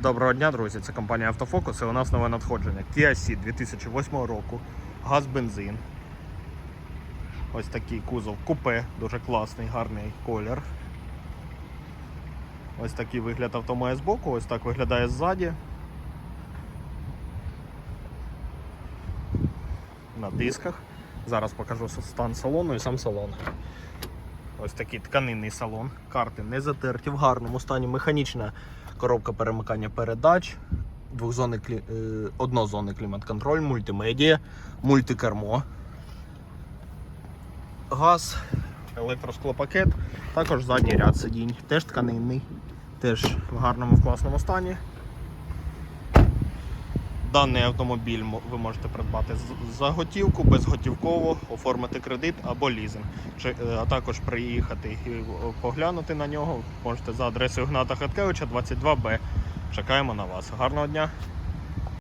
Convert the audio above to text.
Доброго дня, друзі! Це компанія Автофокус і у нас нове надходження. Kia Ceed 2008 року, газ бензин. Ось такий кузов купе, дуже класний, гарний колір. Ось такий вигляд авто має збоку, ось так виглядає ззаді. На дисках. Зараз покажу стан салону і сам салон. Ось такий тканинний салон. Карти не затерті в гарному стані. Механічна коробка перемикання передач, двохзонний клі... е, клімат-контроль, мультимедіа, мультикермо. Газ, електросклопакет, також задній ряд сидінь, теж тканинний, теж в гарному в класному стані. Даний автомобіль мо- ви можете придбати за готівку, безготівково, оформити кредит або лізинг. Е, а також приїхати і поглянути на нього можете за адресою Гната Хаткевича 22Б. Чекаємо на вас. Гарного дня!